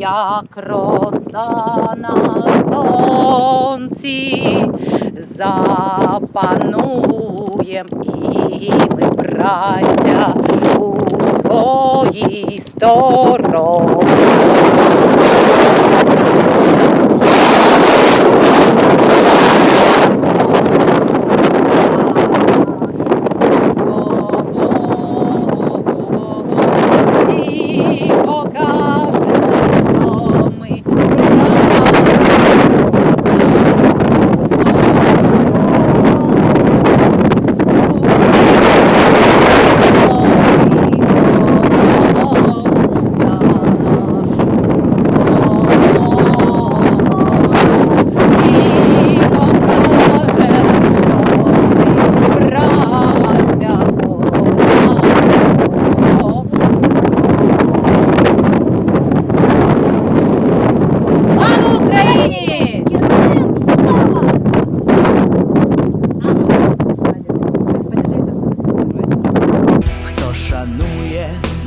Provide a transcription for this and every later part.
як роса на сонці, запануєм і ми, браття, у своїй стороні.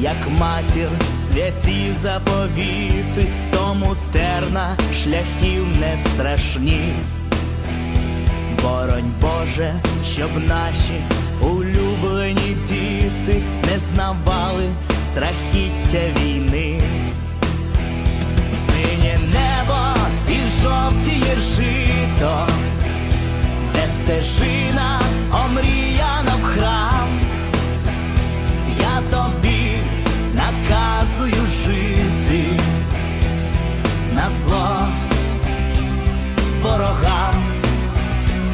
Як матір, святі заповіти, тому терна шляхів не страшні. Боронь Боже, щоб наші улюблені діти не знавали страхіття війни. Синє небо і жовтіє жито, де стежить